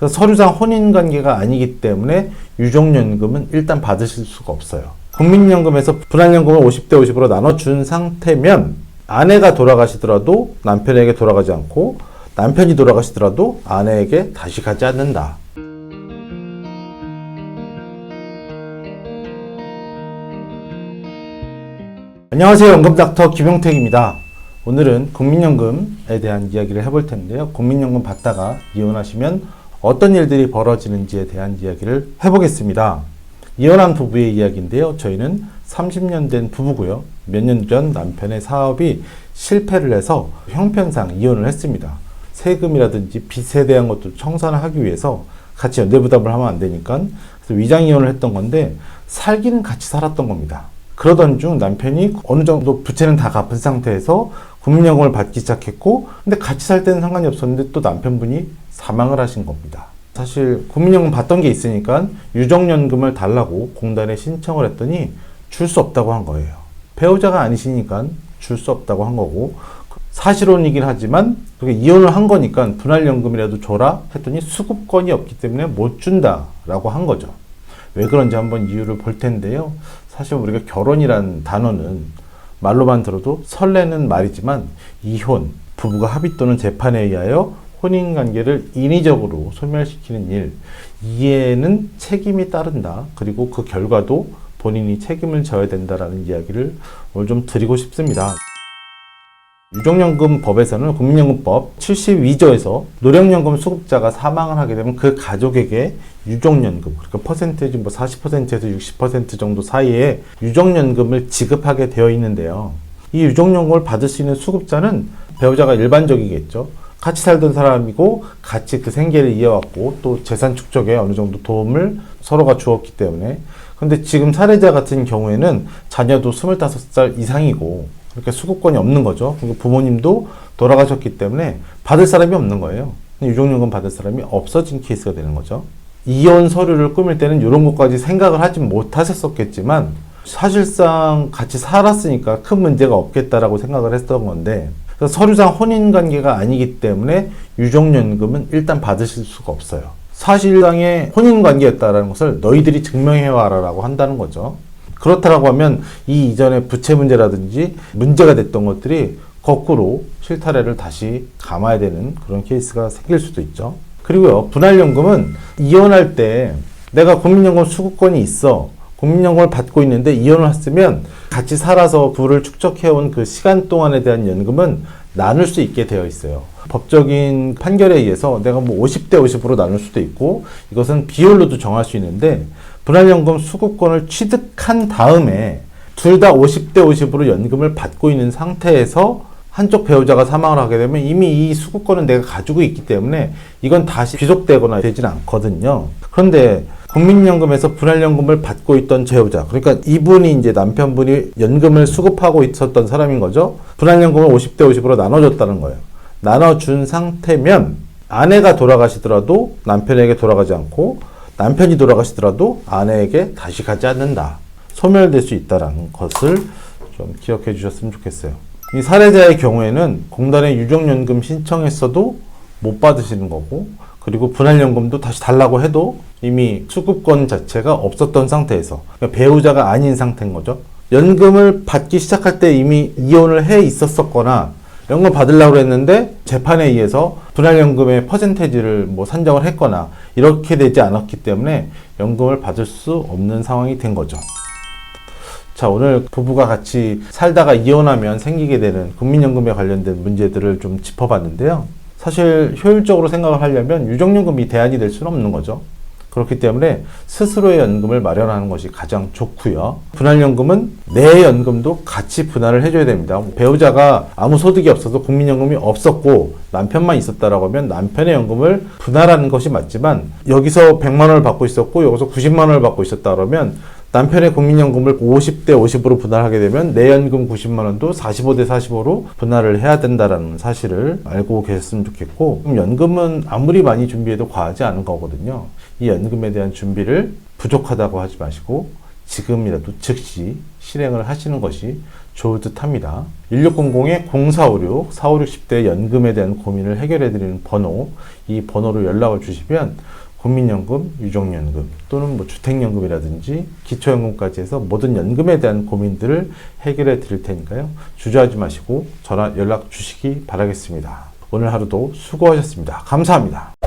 그래서 서류상 혼인 관계가 아니기 때문에 유족연금은 일단 받으실 수가 없어요. 국민연금에서 분할연금을 50대 50으로 나눠준 상태면 아내가 돌아가시더라도 남편에게 돌아가지 않고 남편이 돌아가시더라도 아내에게 다시 가지 않는다. 안녕하세요. 연금닥터 김용택입니다. 오늘은 국민연금에 대한 이야기를 해볼 텐데요. 국민연금 받다가 이혼하시면 어떤 일들이 벌어지는지에 대한 이야기를 해보겠습니다. 이혼한 부부의 이야기인데요. 저희는 30년 된 부부고요. 몇 년 전 남편의 사업이 실패를 해서 형편상 이혼을 했습니다. 세금이라든지 빚에 대한 것도 청산을 하기 위해서 같이 연대부담을 하면 안 되니까 그래서 위장 이혼을 했던 건데 살기는 같이 살았던 겁니다. 그러던 중 남편이 어느 정도 부채는 다 갚은 상태에서 국민연금을 받기 시작했고 근데 같이 살 때는 상관이 없었는데 또 남편분이 사망을 하신 겁니다. 사실 국민연금 받던 게 있으니까 유족연금을 달라고 공단에 신청을 했더니 줄 수 없다고 한 거예요. 배우자가 아니시니까 줄 수 없다고 한 거고 사실혼이긴 하지만 그게 이혼을 한 거니까 분할연금이라도 줘라 했더니 수급권이 없기 때문에 못 준다라고 한 거죠. 왜 그런지 한번 이유를 볼 텐데요. 사실 우리가 결혼이란 단어는 말로만 들어도 설레는 말이지만 이혼, 부부가 합의 또는 재판에 의하여 혼인 관계를 인위적으로 소멸시키는 일, 이에는 책임이 따른다. 그리고 그 결과도 본인이 책임을 져야 된다라는 이야기를 오늘 좀 드리고 싶습니다. 유족연금 법에서는 국민연금법 72조에서 노령연금 수급자가 사망을 하게 되면 그 가족에게 유족연금, 그러니까 퍼센테이지 뭐 40%에서 60% 정도 사이에 유족연금을 지급하게 되어 있는데요. 이 유족연금을 받을 수 있는 수급자는 배우자가 일반적이겠죠. 같이 살던 사람이고 같이 그 생계를 이어왔고 또 재산 축적에 어느 정도 도움을 서로가 주었기 때문에 근데 지금 사례자 같은 경우에는 자녀도 25살 이상이고 그렇게 수급권이 없는 거죠. 그리고 부모님도 돌아가셨기 때문에 받을 사람이 없는 거예요. 유족연금 받을 사람이 없어진 케이스가 되는 거죠. 이혼 서류를 꾸밀 때는 이런 것까지 생각을 하지 못하셨었겠지만 사실상 같이 살았으니까 큰 문제가 없겠다라고 생각을 했던 건데 서류상 혼인 관계가 아니기 때문에 유족연금은 일단 받으실 수가 없어요. 사실상의 혼인 관계였다라는 것을 너희들이 증명해 와라라고 한다는 거죠. 그렇다라고 하면 이 이전에 부채 문제라든지 문제가 됐던 것들이 거꾸로 실타래를 다시 감아야 되는 그런 케이스가 생길 수도 있죠. 그리고요, 분할연금은 이혼할 때 내가 국민연금 수급권이 있어. 국민연금을 받고 있는데 이혼을 했으면 같이 살아서 부를 축적해온 그 시간 동안에 대한 연금은 나눌 수 있게 되어 있어요. 법적인 판결에 의해서 내가 뭐 50대 50으로 나눌 수도 있고 이것은 비율로도 정할 수 있는데 분할연금 수급권을 취득한 다음에 둘 다 50대 50으로 연금을 받고 있는 상태에서 한쪽 배우자가 사망을 하게 되면 이미 이 수급권은 내가 가지고 있기 때문에 이건 다시 귀속되거나 되지는 않거든요. 그런데 국민연금에서 분할연금을 받고 있던 배우자, 그러니까 이분이 이제 남편분이 연금을 수급하고 있었던 사람인 거죠. 분할연금을 50대 50으로 나눠줬다는 거예요. 나눠준 상태면 아내가 돌아가시더라도 남편에게 돌아가지 않고 남편이 돌아가시더라도 아내에게 다시 가지 않는다. 소멸될 수 있다는 것을 좀 기억해 주셨으면 좋겠어요. 이 사례자의 경우에는 공단에 유족연금 신청했어도 못 받으시는 거고, 그리고 분할연금도 다시 달라고 해도 이미 수급권 자체가 없었던 상태에서 그러니까 배우자가 아닌 상태인 거죠. 연금을 받기 시작할 때 이미 이혼을 해 있었었거나 연금 받으려고 했는데 재판에 의해서 분할연금의 퍼센테이지를 뭐 산정을 했거나 이렇게 되지 않았기 때문에 연금을 받을 수 없는 상황이 된 거죠. 자, 오늘 부부가 같이 살다가 이혼하면 생기게 되는 국민연금에 관련된 문제들을 좀 짚어봤는데요. 사실 효율적으로 생각을 하려면 유족연금이 대안이 될 수는 없는 거죠. 그렇기 때문에 스스로의 연금을 마련하는 것이 가장 좋고요. 분할연금은 내 연금도 같이 분할을 해줘야 됩니다. 배우자가 아무 소득이 없어서 국민연금이 없었고 남편만 있었다라고 하면 남편의 연금을 분할하는 것이 맞지만 여기서 100만 원을 받고 있었고 여기서 90만 원을 받고 있었다 그러면 남편의 국민연금을 50대 50으로 분할하게 되면 내 연금 90만 원도 45대 45로 분할을 해야 된다라는 사실을 알고 계셨으면 좋겠고 연금은 아무리 많이 준비해도 과하지 않은 거거든요. 이 연금에 대한 준비를 부족하다고 하지 마시고 지금이라도 즉시 실행을 하시는 것이 좋을 듯 합니다. 1600-0456, 4560대 연금에 대한 고민을 해결해드리는 번호, 이 번호로 연락을 주시면 국민연금, 유족연금 또는 뭐 주택연금이라든지 기초연금까지 해서 모든 연금에 대한 고민들을 해결해 드릴 테니까요. 주저하지 마시고 전화 연락 주시기 바라겠습니다. 오늘 하루도 수고하셨습니다. 감사합니다.